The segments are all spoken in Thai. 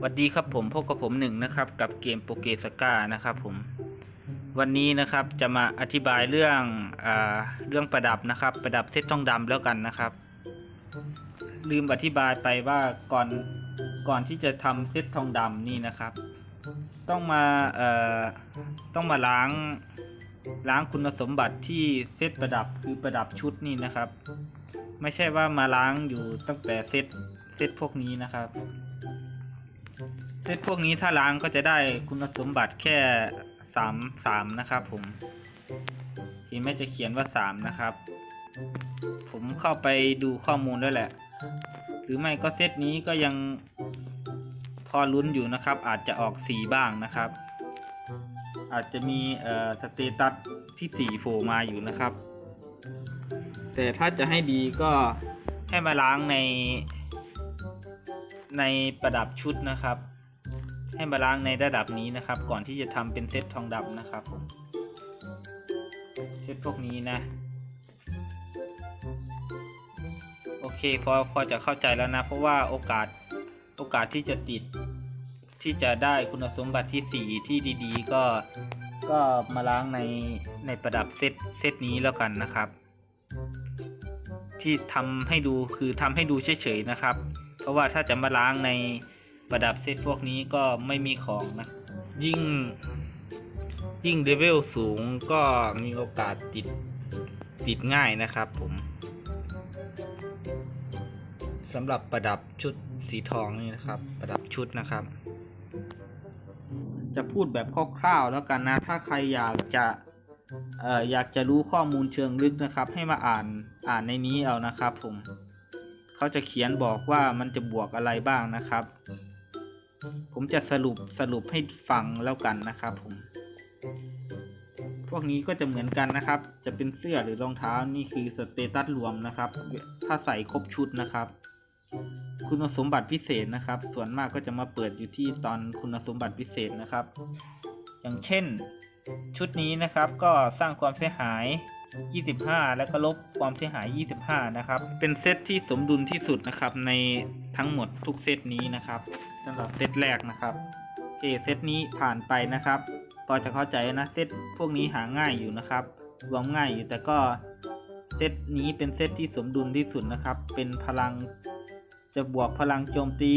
สวัสดีครับผมพบกับผมหนึ่งนะครับกับเกมโปเกสกานะครับผมวันนี้นะครับจะมาอธิบายเรื่องอเรื่องประดับนะครับ ประดับเซตทองดำแล้วกันนะครับ ลืมอธิบายไปว่าก่อนก่อนที่จะทำเซตทองดำนี่นะครับ ต้องมาเอ่อต้องมาล้างล้างคุณสมบัติที่เซตประดับคือประดับชุดนี่นะครับ ไม่ใช่ว่ามาล้างอยู่ตั้งแต่เซตเซตพวกนี้นะครับ ซตพวกนี้ถ้าล้างก็จะได้คุณสมบัติแค่สามสามนะครับผมเห็นไม่จะเขียนว่าสามนะครับ ผมเข้าไปดูข้อมูลด้วยแหละ หรือไม่ก็เซตนี้ก็ยังพอลุ้นอยู่นะครับ อาจจะออกสีบ้างนะครับ อาจจะมีเอ่อสเตตัสที่สีโผล่มาอยู่นะครับ แต่ถ้าจะให้ดีก็ให้มาล้างในในประดับชุดนะครับ ให้มาล้างในระดับนี้นะครับ ก่อนที่จะทำเป็นเซตทองดำนะครับผมเซตพวกนี้นะ โอเคพอพอจะเข้าใจแล้วนะ เพราะว่าโอกาสโอกาสที่จะติดที่จะได้คุณสมบัติที่สีที่ดีๆ ก็ก็มาล้างในในประดับเซตเซตนี้แล้วกันนะครับ ที่ทำให้ดูคือทำให้ดูเฉยๆนะครับ เพราะว่าถ้าจะมาล้างใน ประดับเซตพวกนี้ก็ไม่มีของนะ ยิ่ง ยิ่งเลเวลสูงก็มีโอกาสติด ติดง่ายนะครับผมสำหรับประดับชุดสีทองนี่นะครับ ประดับชุดนะครับ จะพูดแบบคร่าวๆแล้วกันนะ ถ้าใครอยากจะเอ่ออยากจะรู้ข้อมูลเชิงลึกนะครับ ให้มาอ่านอ่านในนี้เอานะครับผมเขาจะเขียนบอกว่ามันจะบวกอะไรบ้างนะครับ ผมจะสรุปสรุปให้ฟังแล้วกันนะครับผม พวกนี้ก็จะเหมือนกันนะครับ จะเป็นเสื้อหรือรองเท้านี่คือสเตตัสรวมนะครับ ถ้าใส่ครบชุดนะครับ คุณสมบัติพิเศษนะครับ ส่วนมากก็จะมาเปิดอยู่ที่ตอนคุณสมบัติพิเศษนะครับ อย่างเช่น ชุดนี้นะครับก็สร้างความเสียหาย 25 แล้วก็ลบความเสียหาย 25 นะครับ เป็นเซตที่สมดุลที่สุดนะครับในทั้งหมดทุกเซตนี้นะครับสำหรับเซตแรกนะครับโอเคเซตนี้ผ่านไปนะครับพอจะเข้าใจนะเซตพวกนี้หาง่ายอยู่นะครับ รวมง่ายอยู่แต่ก็เซตนี้เป็นเซตที่สมดุลที่สุดนะครับ เป็นพลังจะบวกพลังโจมตี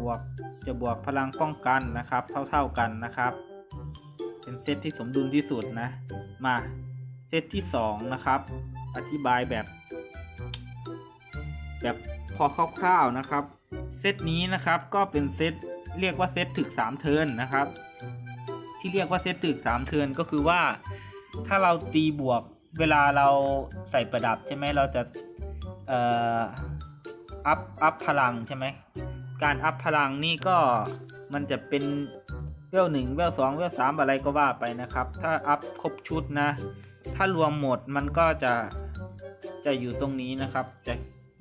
บวกจะบวกพลังป้องกันนะครับ เท่าๆกันนะครับ เป็นเซตที่สมดุลที่สุดนะ มา เซตที่สองนะครับ อธิบายแบบ แบบพอคร่าวๆนะครับ เซตนี้นะครับก็เป็นเซตเรียกว่าเซตถึก 3 เทิร์นนะครับ ที่เรียกว่าเซตถึก 3 เทิร์นก็คือว่า ถ้าเราตีบวกเวลาเราใส่ประดับใช่ไหมเราจะเอ่ออัพอัพพลังใช่ไหมการอัพพลังนี่ก็มันจะเป็นเวลหนึ่งเวลสองเวลสามอะไรก็ว่าไปนะครับ ถ้าอัพครบชุดนะ ถ้ารวมหมดมันก็จะจะอยู่ตรงนี้นะครับ จะ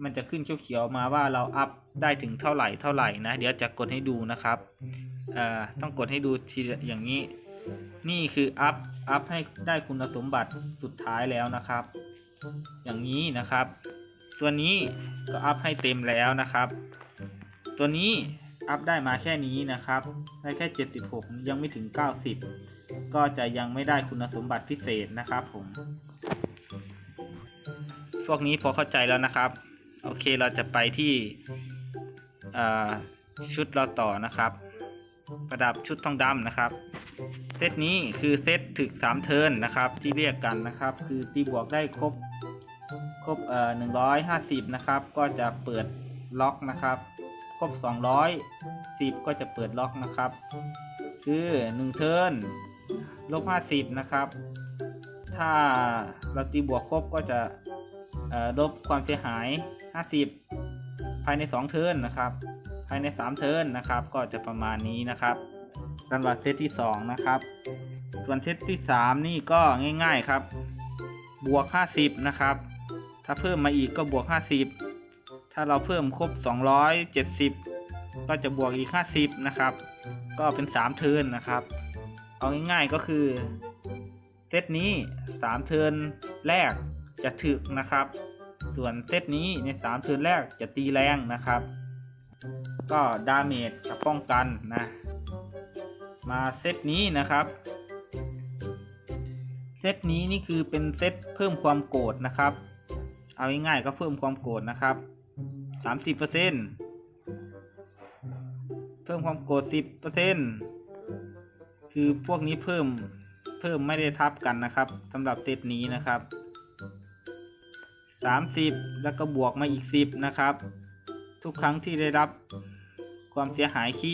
มันจะขึ้นเขียวๆมาว่าเราอัพได้ถึงเท่าไหร่เท่าไหร่นะ เดี๋ยวจะกดให้ดูนะครับต้องกดให้ดูทีอย่างนี้ นี่คืออัพอัพให้ได้คุณสมบัติสุดท้ายแล้วนะครับ อย่างนี้นะครับ ตัวนี้ก็อัพให้เต็มแล้วนะครับ ตัวนี้อัพได้มาแค่นี้นะครับ ได้แค่ 76 ยังไม่ถึง 90 ก็จะยังไม่ได้คุณสมบัติพิเศษนะครับผม พวกนี้พอเข้าใจแล้วนะครับ โอเคเราจะไปที่ชุดเราต่อนะครับ ประดับชุดทองดำนะครับ เซตนี้คือเซตถึก 3 เทิร์นนะครับ ที่เรียกกันนะครับ คือตีบวกได้ครบครบเอ่อหนึ่งร้อยห้าสิบนะครับ ก็จะเปิดล็อกนะครับครบสองร้อยสิบก็จะเปิดล็อกนะครับ คือหนึ่งเทิร์น ลบห้าสิบนะครับ ถ้าเราตีบวกครบก็จะลบความเสียหาย 50 ภายใน 2 เทิร์นนะครับ ภายใน 3 เทิร์นนะครับ ก็จะประมาณนี้นะครับสำหรับเซตที่ 2 นะครับ ส่วนเซตที่ 3 นี่ก็ง่ายๆครับ บวก 50 นะครับ ถ้าเพิ่มมาอีกก็บวก 50 ถ้าเราเพิ่มครบ 270 ก็จะบวกอีก 50 นะครับ ก็เป็น 3 เทิร์นนะครับ เอาง่ายๆก็คือ เซตนี้ 3 เทิร์นแรกจะถึกนะครับ ส่วนเซตนี้ใน 3 เทิร์นแรกจะตีแรงนะครับ ก็ดาเมจกับป้องกันนะ มาเซตนี้นะครับเซตนี้นี่คือเป็นเซตเพิ่มความโกรธนะครับ เอาง่ายๆก็เพิ่มความโกรธนะครับ 30%เพิ่มความโกรธ10% คือพวกนี้เพิ่มเพิ่มไม่ได้ทับกันนะครับสำหรับเซตนี้นะครับ 30 แล้วก็บวกมาอีก 10 นะครับ ทุกครั้งที่ได้รับความเสียหายคี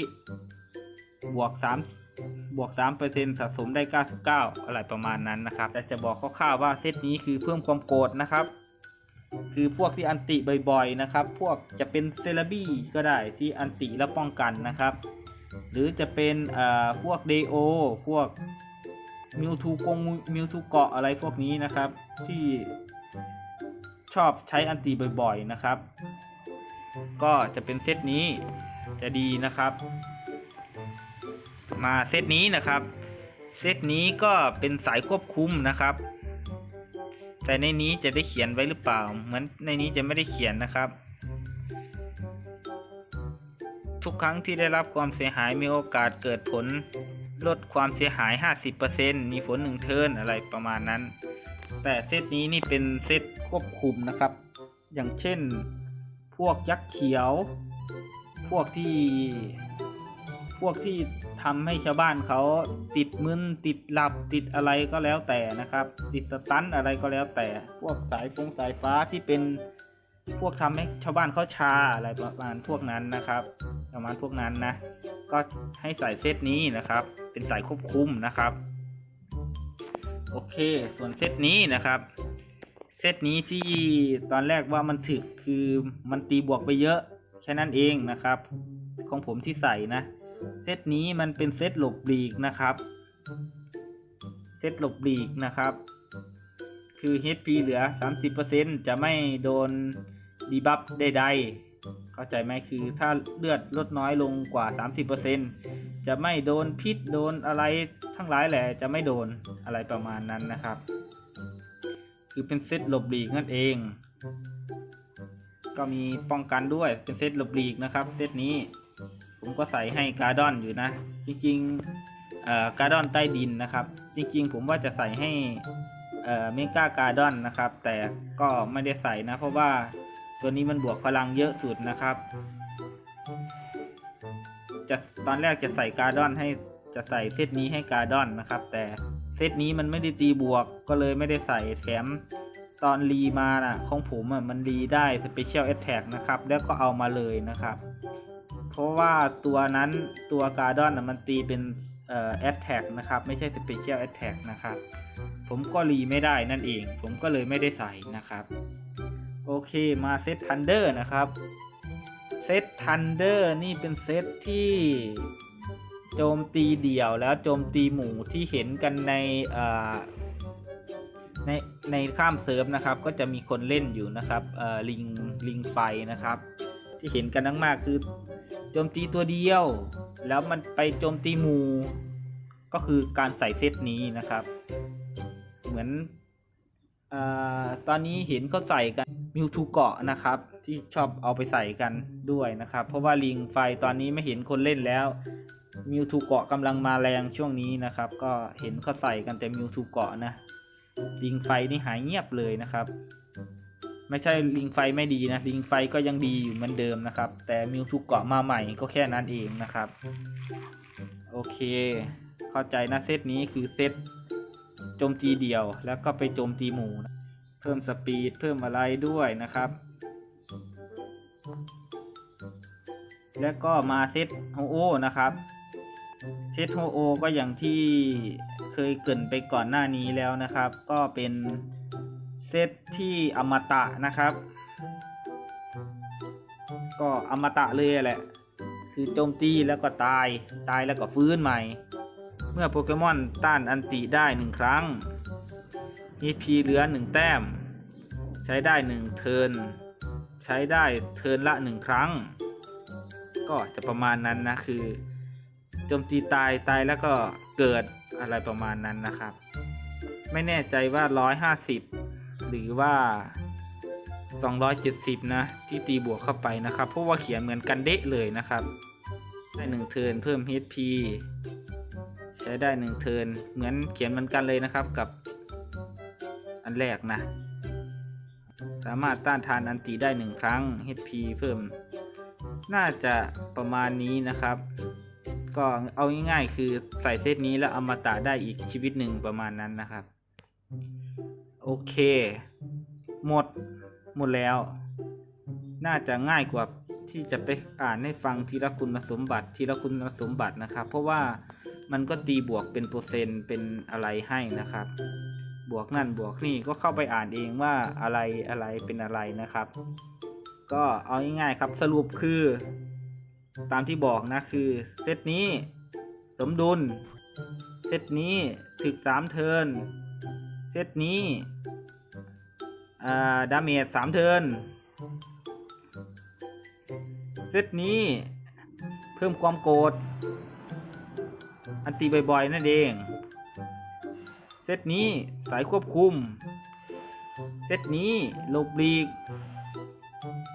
บวก 3 บวก3%สะสมได้ 99 อะไรประมาณนั้นนะครับ แต่จะบอกคร่าวๆว่าเซตนี้คือเพิ่มความโกรธนะครับ คือพวกที่อันติบ่อยๆนะครับ พวกจะเป็นเซเลบี้ก็ได้ที่อันติแล้วป้องกันนะครับ หรือจะเป็นพวกเดโอพวกมิวทูกงมิวทูเกาะอะไรพวกนี้นะครับ ที่ชอบใช้อันติบ่อยๆนะครับ ก็จะเป็นเซตนี้จะดีนะครับ มาเซตนี้นะครับเซตนี้ก็เป็นสายควบคุมนะครับ แต่ในนี้จะได้เขียนไว้หรือเปล่า เหมือนในนี้จะไม่ได้เขียนนะครับ ทุกครั้งที่ได้รับความเสียหายมีโอกาสเกิดผลลดความเสียหาย 50%มีผลหนึ่งเทิร์นอะไรประมาณนั้น แต่เซตนี้นี่เป็นเซตควบคุมนะครับ อย่างเช่น พวกยักษ์เขียว พวกที่ พวกที่ทำให้ชาวบ้านเขาติดมึนติดหลับติดอะไรก็แล้วแต่นะครับ ติดสตันอะไรก็แล้วแต่ พวกสายฟงสายฟ้าที่เป็นพวกทำให้ชาวบ้านเขาชาอะไรประมาณพวกนั้นนะครับ ประมาณพวกนั้นนะ ก็ให้ใส่เซตนี้นะครับ เป็นสายควบคุมนะครับ โอเค ส่วนเซตนี้นะครับ เซตนี้ที่ตอนแรกว่ามันถึกคือมันตีบวกไปเยอะแค่นั้นเองนะครับ ของผมที่ใส่นะ เซตนี้มันเป็นเซตหลบหลีกนะครับ เซตหลบหลีกนะครับคือ HP เหลือ 30%จะไม่โดนดีบัฟใดๆ เข้าใจไหมคือถ้าเลือดลดน้อยลงกว่า 30%จะไม่โดนพิษโดนอะไรทั้งหลายแหละจะไม่โดนอะไรประมาณนั้นนะครับ คือเป็นเซตหลบหลีกนั่นเอง ก็มีป้องกันด้วยเป็นเซตหลบหลีกนะครับเซตนี้ผมก็ใส่ให้การ์ดอนอยู่นะ จริงๆเอ่อการ์ดอนใต้ดินนะครับ จริงๆ ผมว่าจะใส่ให้เอ่อเมกาการ์ดอนนะครับ แต่ก็ไม่ได้ใส่นะเพราะว่า ตัวนี้มันบวกพลังเยอะสุดนะครับ จะตอนแรกจะใส่การ์ดอนให้จะใส่เซตนี้ให้การ์ดอนนะครับ แต่เซตนี้มันไม่ได้ตีบวกก็เลยไม่ได้ใส่แถมตอนรีมาน่ะของผมอะมันรีได้สเปเชียลแอ t แทกนะครับ แล้วก็เอามาเลยนะครับ เพราะว่าตัวนั้นตัวการ์ดอนมันตีเป็นเอ่อแอ t แทกนะครับ ไม่ใช่สเปเชียลแอ t แทกนะครับ ผมก็รีไม่ได้นั่นเอง ผมก็เลยไม่ได้ใส่นะครับ โอเคมาเซตทันเดอร์นะครับ เซตทันเดอร์นี่เป็นเซตที่โจมตีเดี่ยวแล้วโจมตีหมู่ที่เห็นกันในในในข้ามเซิร์ฟนะครับ ก็จะมีคนเล่นอยู่นะครับลิงลิงไฟนะครับ ที่เห็นกันมากๆคือโจมตีตัวเดียว แล้วมันไปโจมตีหมู่ก็คือการใส่เซตนี้นะครับ เหมือน ตอนนี้เห็นเขาใส่กันมิวทูเกาะนะครับ ที่ชอบเอาไปใส่กันด้วยนะครับ เพราะว่าลิงไฟตอนนี้ไม่เห็นคนเล่นแล้วมิวทูเกาะกำลังมาแรงช่วงนี้นะครับ ก็เห็นเขาใส่กันแต่มิวทูเกาะนะลิงไฟนี่หายเงียบเลยนะครับ ไม่ใช่ลิงไฟไม่ดีนะลิงไฟก็ยังดีอยู่เหมือนเดิมนะครับ แต่มิวทูเกาะมาใหม่ก็แค่นั้นเองนะครับ โอเค เข้าใจนะเซตนี้คือเซต โจมตีเดี่ยว แล้วก็ไปโจมตีหมู่นะเพิ่มสปีดเพิ่มอะไรด้วยนะครับ แล้วก็มาเซตโฮโอนะครับเซตโฮโอก็อย่างที่เคยเกินไปก่อนหน้านี้แล้วนะครับ ก็เป็นเซตที่อมตะนะครับ ก็อมตะเลยแหละ คือโจมตีแล้วก็ตายตายแล้วก็ฟื้นใหม่ เมื่อโปเกมอนต้านอันติได้หนึ่งครั้ง EP เหลือหนึ่งแต้ม ใช้ได้หนึ่งเทิร์นใช้ได้เทิร์นละหนึ่งครั้ง ก็จะประมาณนั้นนะคือโจมตีตายตายแล้วก็เกิดอะไรประมาณนั้นนะครับ ไม่แน่ใจว่า 150 หรือว่า 270 นะ ที่ตีบวกเข้าไปนะครับ เพราะว่าเขียนเหมือนกันเดะเลยนะครับ ได้หนึ่งเทิร์นเพิ่ม HP ช้ได้หนึ่งเทินเหมือนเขียนเหมือนกันเลยนะครับกับอันแรกนะ สามารถต้านทานอันตีได้หนึ่งครั้ง HP เพิ่ม น่าจะประมาณนี้นะครับ ก็เอาง่ายๆคือใส่เซตนี้แล้วเอามาตาได้อีกชีวิตหนึ่งประมาณนั้นนะครับ โอเค หมดหมดแล้ว น่าจะง่ายกว่าที่จะไปอ่านให้ฟังทีละคุณสมบัติทีละคุณสมบัตินะครับ เพราะว่า มันก็ตีบวกเป็นเปอร์เซ็นต์เป็นอะไรให้นะครับ บวกนั่นบวกนี่ก็เข้าไปอ่านเองว่าอะไรอะไรเป็นอะไรนะครับ ก็เอาง่ายๆครับสรุปคือ ตามที่บอกนะคือเซตนี้สมดุล เซตนี้ถึกสามเทินเซตนี้ดาเมจสามเทินเซตนี้เพิ่มความโกรธ อันตีบ่อยๆ นั่นเอง เซตนี้สายควบคุม เซตนี้หลบหลีก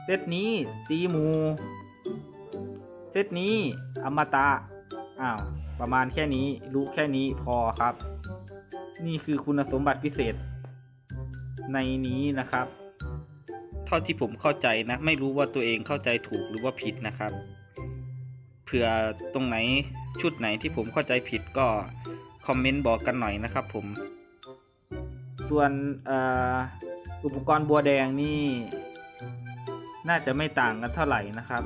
เซตนี้ตีหมู เซตนี้อมตะ อ้าว ประมาณแค่นี้รู้แค่นี้พอครับ นี่คือคุณสมบัติพิเศษ ในนี้นะครับ เท่าที่ผมเข้าใจนะ ไม่รู้ว่าตัวเองเข้าใจถูกหรือว่าผิดนะครับ เผื่อตรงไหน ชุดไหนที่ผมเข้าใจผิดก็คอมเมนต์บอกกันหน่อยนะครับผม ส่วนออุปกรณ์บัวแดงนี่ น่าจะไม่ต่างกันเท่าไหร่นะครับ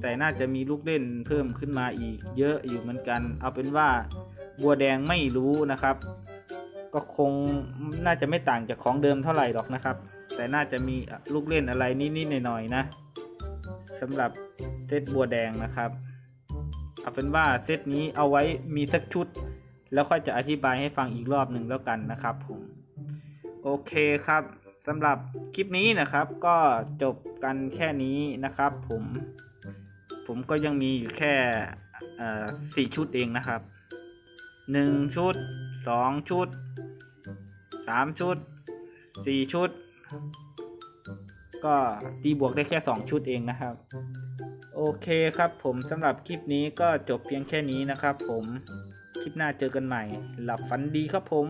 แต่น่าจะมีลูกเล่นเพิ่มขึ้นมาอีก เยอะอยู่เหมือนกัน เอาเป็นว่าบัวแดงไม่รู้นะครับ ก็คงน่าจะไม่ต่างจากของเดิมเท่าไหร่หรอกนะครับ แต่น่าจะมีลูกเล่นอะไรนิดๆหน่อยๆนะสำหรับเซตบัวแดงนะครับ เอาเป็นว่าเซตนี้เอาไว้มีสักชุด แล้วค่อยจะอธิบายให้ฟังอีกรอบหนึ่งแล้วกันนะครับผมโอเคครับสำหรับคลิปนี้นะครับก็จบกันแค่นี้นะครับ ผมผมก็ยังมีอยู่แค่สี่ชุดเองนะครับหนึ่งชุดสองชุดสามชุดสี่ชุด ก็ตีบวกได้แค่สองชุดเองนะครับ เคครับผมสำหรับคลิปนี้ก็จบเพียงแค่นี้นะครับผม คลิปหน้าเจอกันใหม่ หลับฝันดีครับผม